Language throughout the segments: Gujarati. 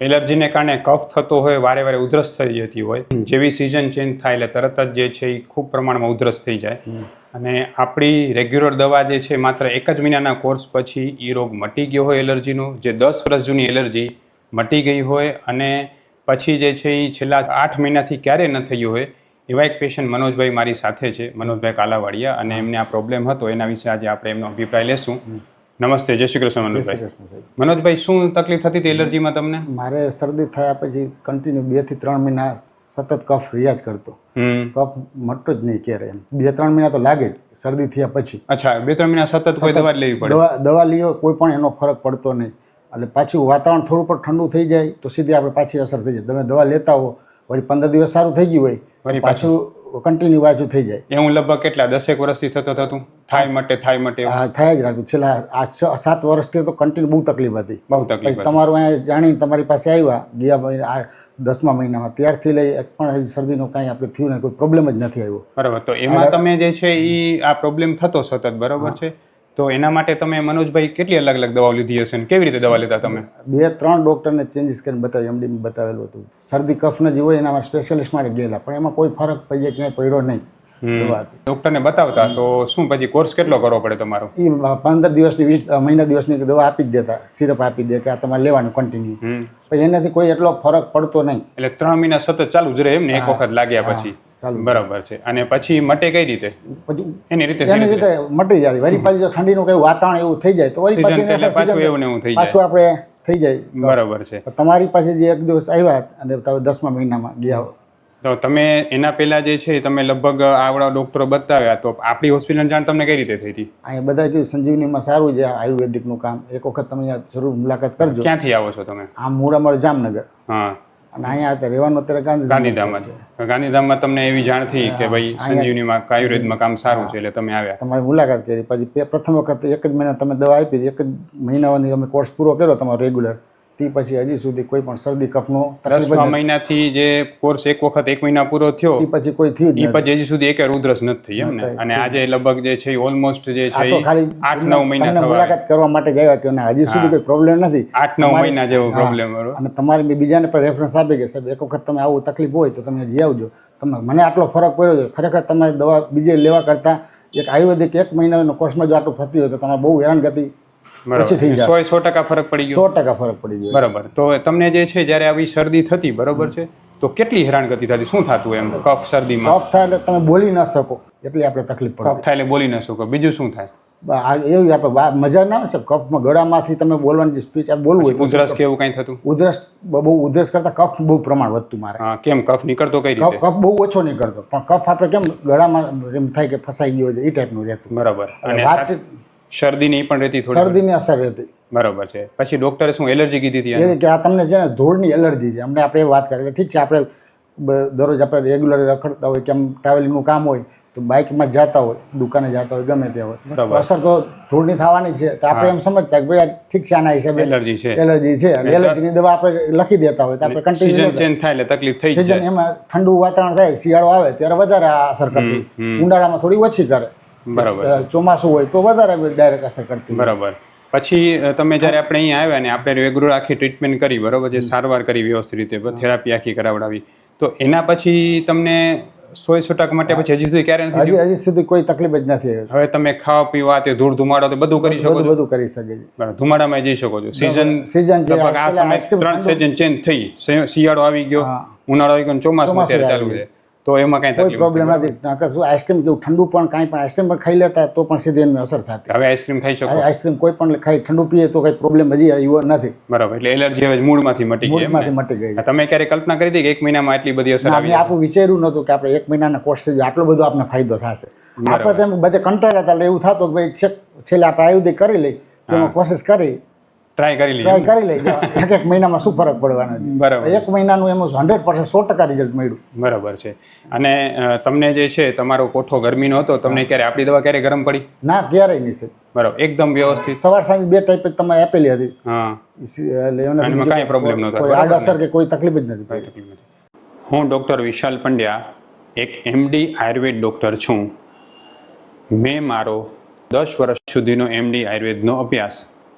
એલર્જીને કારણે કફ થતો હોય વારે વારે ઉધરસ થઈ જતી હોય જેવી સિઝન ચેન્જ થાય એટલે તરત જ જે છે એ ખૂબ પ્રમાણમાં ઉધરસ થઈ જાય. અને આપણી રેગ્યુલર દવા જે છે માત્ર એક જ મહિનાના કોર્સ પછી એ રોગ મટી ગયો હોય એલર્જીનો જે દસ વર્ષ જૂની એલર્જી મટી ગઈ હોય અને પછી જે છે એ છેલ્લા આઠ મહિનાથી ક્યારે ન થયું હોય એવા એક પેશન્ટ મનોજભાઈ મારી સાથે છે મનોજભાઈ કાલાવાડિયા અને એમને આ પ્રોબ્લેમ હતો એના વિશે આજે આપણે એમનો અભિપ્રાય લેશું. નમસ્તે જય શ્રી કૃષ્ણ મનોજભાઈ. મનોજભાઈ શું તકલીફ થતી હતી એલર્જીમાં તમને? મારે શરદી થયા પછી કન્ટિન્યુ બેથી ત્રણ મહિના સતત કફ રિયાજ કરતો. કફ મટતો જ નહીં ક્યારે એમ. બે ત્રણ મહિના તો લાગે જ શરદી થયા પછી. અચ્છા બે ત્રણ મહિના સતત કોઈ દવા લેવી પડે. દવા દવા લ્યો કોઈ પણ એનો ફરક પડતો નહીં. એટલે પાછું વાતાવરણ થોડું પણ ઠંડુ થઈ જાય તો સીધી આપણે પાછી અસર થઈ જાય. તમે દવા લેતા હો વળી પંદર દિવસ સારું થઈ ગયું હોય પાછું કન્ટિન્યુ પાછું થઈ જાય. એ હું લગભગ કેટલા દસેક વર્ષથી થતો થતું થાય માટે થાય માટે હા થાય જ રાખ્યું. છેલ્લા આ સાત વર્ષથી તો કન્ટિન્યુ બહુ તકલીફ હતી. બહુ તકલીફ તમારું અહીંયા જાણીને તમારી પાસે આવ્યા ગયા આ દસમા મહિનામાં. ત્યારથી લઈ એક પણ હજી શરદીનો કાંઈ આપણે થયું નહીં કોઈ પ્રોબ્લેમ જ નથી આવ્યો. બરાબર. તો એમાં તમે જે છે એ આ પ્રોબ્લેમ થતો સતત બરાબર છે? તો એના માટે તમે મનોજભાઈ કેટલી અલગ અલગ દવાઓ લીધી હશે ને? કેવી રીતે દવા લેતા તમે? બે ત્રણ ડૉક્ટરને ચેન્જીસ કરીને બતાવ્યું એમડી બતાવેલું હતું. શરદી કફને જે હોય એના સ્પેશિયાલિસ્ટ માટે ગયેલા પણ એમાં કોઈ ફરક પડી ક્યાંય પડ્યો નહીં. દવાથી ડોક્ટરને બતાવતા તો શું પછી કોર્સ કેટલો કરવો પડે તમારો? એ પંદર દિવસની વીસ મહિના દિવસની દવા આપી જ દેતા સિરપ આપી દે કે આ તમારે લેવાનું કન્ટિન્યુ પછી એનાથી કોઈ એટલો ફરક પડતો નહીં. એટલે ત્રણ મહિના સતત ચાલુ જ રહે એમ ને એક વખત લાગ્યા પછી. બરાબર છે. અને પછી મટે કઈ રીતે? એની રીતે એની રીતે મટી જાય. વરી પાછી જો ઠંડીનું કઈ વાતાવરણ એવું થઈ જાય તો વરી પાછી પાછું એવું ને એવું થઈ જાય. પાછું આપણે થઈ જાય. બરાબર છે. તમારી પાસે જે એક દિવસ આવ્યા અને તમે દસમા મહિનામાં ગયા તો તમે એના પહેલા જે છે તમે લગભગ આવડા ડોક્ટરો બતાવ્યા તો આપણી હોસ્પિટલ જાણ તમને કઈ રીતે થઈ હતી? અહીંયા બધા કીધું સંજીવનીમાં સારું છે આયુર્વેદિકનું કામ. એક વખત તમે જરૂર મુલાકાત કરજો. ક્યાંથી આવો છો તમે? આ મૂળામળ જામનગર. હા. અને અહીંયા અત્યારે રહેવાનું અત્યારે ગાંધીધામ છે. ગાંધીધામમાં તમને એવી જાણ થઈ કે ભાઈ સંજીવનીમાં આયુર્વેદમાં કામ સારું છે એટલે તમે આવ્યા. તમારી મુલાકાત કરી. પછી પ્રથમ વખત એક જ મહિના તમે દવા આપી એક જ મહિનાની તમે કોર્સ પૂરો કર્યો તમારો રેગ્યુલર તે પછી હજી સુધી કોઈ પણ શરદી કફનો તકલીફ મહિનાથી જે કોર્સ એક વખત એક મહિના પૂરો થયો એ પછી કોઈ થયું એ પછી હજી સુધી એક રુદ્રસ નથી થઈ એમ ને? અને આજે લગભગ જે છે ઓલમોસ્ટ જે છે ખાલી આઠ નવ મહિના મુલાકાત કરવા માટે ગયા કે હજી સુધી કોઈ પ્રોબ્લેમ નથી. આઠ નવ મહિના જેવો પ્રોબ્લેમ અને તમારે બી બીજાને પણ રેફરન્સ આપી કે સાહેબ એક વખત તમે આવું તકલીફ હોય તો તમે હજી આવજો. તમને મને આટલો ફરક પડ્યો છે. ખરેખર તમારે દવા બીજે લેવા કરતાં એક આયુર્વેદિક એક મહિનાનો કોર્સમાં જો આટલું થતી હોય તો તમારે બહુ હેરાનગતિ ઓછી થઈ જાય સો ટકા ફરક પડી ગયો? સો ટકા ફરક પડી ગયો. બરાબર. તો તમને જે છે જ્યારે આવી શરદી થતી બરોબર છે તો કેટલી હેરાનગતિ થતી? શું થતું એમ? કફ શરદીમાં? કફ થાય એટલે તમે બોલી ન શકો. એટલી આપણે તકલીફ પડે. કફ થાય એટલે બોલી ન શકો. બીજું શું થાય? એવી આપણે મજા ના આવે છે? કફમાં ગળામાંથી તમે બોલવાની સ્પીચ આ બોલવું હોય ઉધરસ કે એવું કઈ થતું? ઉધરસ બહુ ઉધરસ કરતા કફ બહુ પ્રમાણ વધતું મારે. કેમ? કફ નીકળતો કઈ કફ રીતે? કફ બહુ ઓછો નહીં કરતો પણ કફ આપણે કેમ ગળામાં એમ થાય કે ફસાઈ ગયો છે એ ટાઈપનું રહેતું. બરાબર. અને વાતચીત શરદીની પણ રહેતી થોડી શરદીની અસર રહેતી. બરોબર છે. પછી ડોક્ટરે શું એલર્જી કીધી હતી આની? કે આ તમને છે ને ધૂળની એલર્જી છે. અમને આપણે એ વાત કરીએ ઠીક છે આપણે દરરોજ આપણે રેગ્યુલર રખડતા હોય કે આમ ટ્રાવેલિંગનું કામ હોય તો બાઇકમાં જતા હોય દુકાને જતા હોય ગમે તે હોય. અસર તો ધૂળની થવાની છે. તો આપણે એમ સમજતા કે ભાઈ ઠીક છે આના હિસાબે એલર્જી છે. એલર્જી છે. એલર્જીની દવા આપણે લખી દેતા હોય તો આપણે કન્ટિન્યુ ચેન્જ થાય એટલે તકલીફ થઈ જાય. એમાં ઠંડુ વાતાવરણ થાય શિયાળો આવે ત્યારે વધારે અસર કરતી. ઉનાળામાં થોડી ઓછી કરે. ચોમાસું હોય તો વધારે ડાયરેક્ટ અસર કરતી બરાબર. પછી તમે જ્યારે આપણે અહીંયા આવ્યા ને આપણે રેગ્યુલર આખી ટ્રીટમેન્ટ કરી બરાબર જે સારવાર કરી વ્યવસ્થિત રીતે થેરાપી આખી કરાવડાવી. તો એના પછી તમને સો સો ટકા માટે પછી હજી સુધી ક્યારે નથી હજી હજી સુધી કોઈ તકલીફ જ નથી આવી. હવે તમે ખાવા પીવા તે ધૂળ ધુમાડો તે બધું કરી શકો બધું કરી શકે છે. ધુમાડામાં જઈ શકો છો. સીઝન સિઝન આ સમય ત્રણ સીઝન ચેન્જ થઈ. શિયાળો આવી ગયો. ઉનાળો આવી ગયો ચોમાસું અત્યારે ચાલુ છે. તો એમાં કાંઈ કોઈ પ્રોબ્લેમ નથી. નકર શું આઈસ્ક્રીમ કેવું ઠંડુ પણ કાંઈ પણ આઈસ્ક્રીમ પણ ખાઈ લેતા તો પણ સીધી એની અસર થતી. હવે આઈસ્ક્રીમ ખાઈ શકો. આઈસ્ક્રીમ કોઈ પણ ખાઈ ઠંડુ પીએ તો કઈ પ્રોબ્લેમ હજી આવ્યો નથી. બરાબર એટલે એલર્જી હવે મૂળમાંથી મટી ગઈ મૂળમાંથી મટી ગઈ. તમે ક્યારે કલ્પના કરી હતી કે એક મહિનામાં આટલી બધી અસર આવી આપણું વિચાર્યું નહોતું કે આપણે એક મહિનાના કોર્સ થઈ આટલો બધો આપણને ફાયદો થશે. આપણે તેમ બધે કંટાળ્યા હતા એટલે એવું થતું કે ભાઈ છેક છેલ્લે આપણે આયુર્વેદિક કરી લઈ એમાં કોશિશ કરી ટ્રાય કરી ટ્રાય કરી લઈ એક એક મહિનામાં શું ફરક પડવાનો છે. બરાબર. એક મહિનાનું એમાં હંડ્રેડ પર્સન્ટ સો ટકા રિઝલ્ટ મળ્યું. બરાબર છે. અને તમને જે છે તમારો કોઠો ગરમીનો હતો તમને ક્યારે આપણી દવા ક્યારે ગરમ પડી? ના ક્યારેય નહીં સાહેબ. બરાબર એકદમ વ્યવસ્થિત. સવાર સાંજ બે ટાઈપ તમે આપેલી હતી. હા. એટલે એમાં કાંઈ problem નહોતો, કોઈ આડઅસર કે કોઈ તકલીફ જ નથી કોઈ તકલીફ નથી. હું ડૉક્ટર વિશાલ પંડ્યા એક એમડી આયુર્વેદ ડૉક્ટર છું. મેં મારો દસ વર્ષ સુધીનો એમડી આયુર્વેદનો અભ્યાસ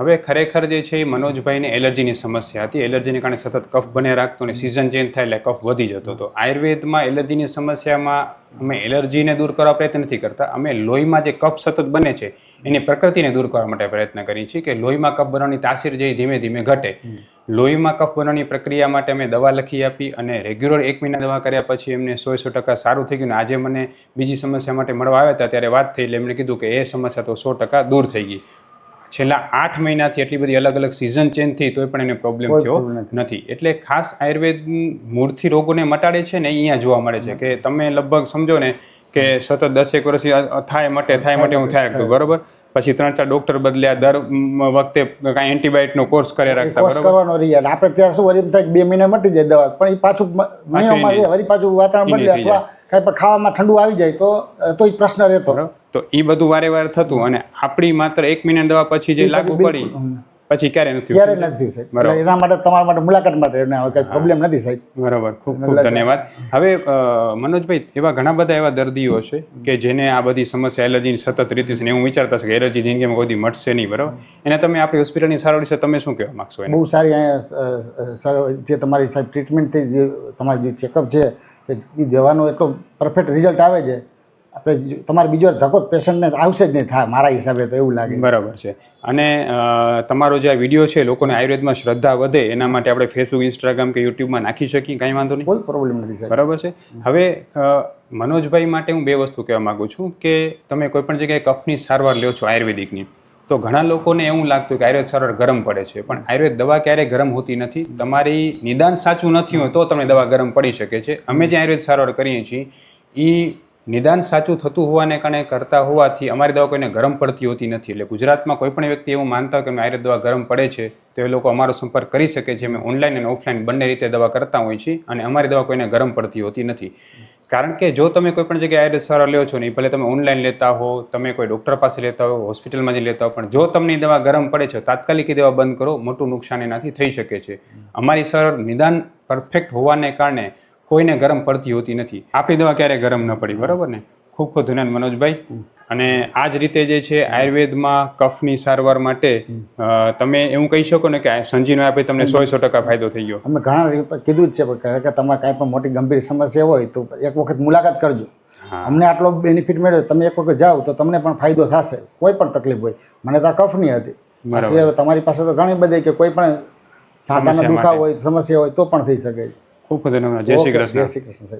હવે ખરેખર જે છે એ મનોજભાઈને એલર્જીની સમસ્યા હતી. એલર્જીને કારણે સતત કફ બને રાખતો અને સિઝન ચેન્જ થાય એટલે કફ વધી જતો હતો. આયુર્વેદમાં એલર્જીની સમસ્યામાં અમે એલર્જીને દૂર કરવા પ્રયત્ન નથી કરતા. અમે લોહીમાં જે કફ સતત બને છે એની પ્રકૃતિને દૂર કરવા માટે પ્રયત્ન કરીએ છીએ કે લોહીમાં કફ બનવાની તાસીર જે ધીમે ધીમે ઘટે. લોહીમાં કફ બનવાની પ્રક્રિયા માટે અમે દવા લખી આપી અને રેગ્યુલર એક મહિના દવા કર્યા પછી એમને સો સો ટકા સારું થઈ ગયું અને આજે મને બીજી સમસ્યા માટે મળવા આવ્યા હતા. ત્યારે વાત થઈ એટલે એમણે કીધું કે એ સમસ્યા તો સો ટકા દૂર થઈ ગઈ. છેલ્લા આઠ મહિનાથી એટલી બધી અલગ અલગ સિઝન ચેન્જ થઈ તોય પણ એને પ્રોબ્લેમ થયો નથી. એટલે ખાસ આયુર્વેદ મૂળથી રોગોને મટાડે છે ને અહીંયા જોવા મળે છે કે તમે લગભગ સમજો ને કે સતત દસેક વર્ષથી થાય મટે થાય મટે હું થાય રાખતું બરોબર? પછી ત્રણ ચાર ડોક્ટર બદલ્યા દર વખતે કાંઈ એન્ટીબાયોટિકનો કોર્સ કરી રાખતા કોર્સ કરવાનો રહી આપણે ત્યાં શું વળી થાય બે મહિના મટી જાય દવા. પણ એ પાછું વળી પાછું વાતાવરણ બદલે અથવા કાંઈ પણ ખાવામાં ઠંડુ આવી જાય તો તો એ પ્રશ્ન રહેતો. તો એ બધું વારે વાર થતું અને આપણી માત્ર એક મહિના દવા પછી જે લાગુ પડી પછી ક્યારે નથી ક્યારે નથી સાહેબ. એના માટે તમારા માટે મુલાકાત માટે કંઈ પ્રોબ્લેમ નથી સાહેબ. બરાબર. ખૂબ ખૂબ ધન્યવાદ. હવે મનોજભાઈ એવા ઘણા બધા એવા દર્દીઓ છે કે જેને આ બધી સમસ્યા એલર્જીની સતત રીતે છે ને એવું વિચારતા છે કે એલર્જી જિંદગીમાં કોઈ મળશે નહીં બરાબર? એને તમે આપણી હોસ્પિટલની સારવાર વિશે તમે શું કહેવા માગશો બહુ સર જે તમારી સાહેબ ટ્રીટમેન્ટથી જે તમારી જે ચેકઅપ છે કે એ દવાનો એટલો પરફેક્ટ રિઝલ્ટ આવે છે. આપણે તમારે બીજો ધક્કો પેશન્ટને આવશે જ નહીં થાય મારા હિસાબે તો એવું લાગે બરાબર છે. અને તમારો જે આ વીડિયો છે લોકોને આયુર્વેદમાં શ્રદ્ધા વધે એના માટે આપણે ફેસબુક ઇન્સ્ટાગ્રામ કે યુટ્યુબમાં નાખી શકીએ કાંઈ વાંધો નહીં? કોઈ પ્રોબ્લેમ નથી સાહેબ. બરાબર છે. હવે મનોજભાઈ માટે હું બે વસ્તુ કહેવા માંગુ છું કે તમે કોઈપણ જગ્યાએ કફની સારવાર લ્યો છો આયુર્વેદિકની તો ઘણા લોકોને એવું લાગતું કે આયુર્વેદ સરળ ગરમ પડે છે. પણ આયુર્વેદ દવા ક્યારેય ગરમ હોતી નથી. તમારી નિદાન સાચું નથી હોય તો તમને દવા ગરમ પડી શકે છે. અમે જે આયુર્વેદ સારવાર કરીએ છીએ એ નિદાન સાચું થતું હોવાને કારણે કરતા હોવાથી અમારી દવા કોઈને ગરમ પડતી હોતી નથી. એટલે ગુજરાતમાં કોઈ પણ વ્યક્તિ એવું માનતા હોય કે આયુર્વેદ દવા ગરમ પડે છે, તો એ લોકો અમારો સંપર્ક કરી શકે છે. અમે ઓનલાઈન અને ઓફલાઈન બંને રીતે દવા કરતા હોઈએ છીએ અને અમારી દવા કોઈને ગરમ પડતી હોતી નથી. કારણ કે જો તમે કોઈ પણ જગ્યાએ આયુર્વેદ સારવાર લ્યો છો ને ભલે તમે ઓનલાઈન લેતા હો, તમે કોઈ ડૉક્ટર પાસે લેતા હો હોસ્પિટલમાં જઈ લેતા હો, પણ જો તમને દવા ગરમ પડે છે, તાત્કાલિક દવા બંધ કરો, મોટું નુકસાન એનાથી થઈ શકે છે. અમારી સારવાર નિદાન પરફેક્ટ હોવાને કારણે કોઈને ગરમ પડતી હોતી નથી. આપણી દવા ક્યારેય ગરમ ન પડી, બરાબર ને? ખૂબ ખૂબ ધન્યવાદ મનોજભાઈ. અને આ જ રીતે જે છે આયુર્વેદમાં કફની સારવાર માટે તમે એવું કહી શકો ને કે સંજીવન આપે તમને સો સો ટકા ફાયદો થઈ ગયો. અમે ઘણા કીધું જ છે કે તમારે કાંઈ પણ મોટી ગંભીર સમસ્યા હોય તો એક વખત મુલાકાત કરજો. અમને આટલો બેનિફિટ મળ્યો તમે એક વખત જાઓ તો તમને પણ ફાયદો થશે કોઈ પણ તકલીફ હોય. મને તો આ કફની હતી. તમારી પાસે તો ઘણી બધી કે કોઈ પણ સાંધાના દુખાવ હોય સમસ્યા હોય તો પણ થઈ શકે છે. ખૂબ ખૂબ ધન્યવાદ. જય શ્રી કૃષ્ણ. જય શ્રી કૃષ્ણ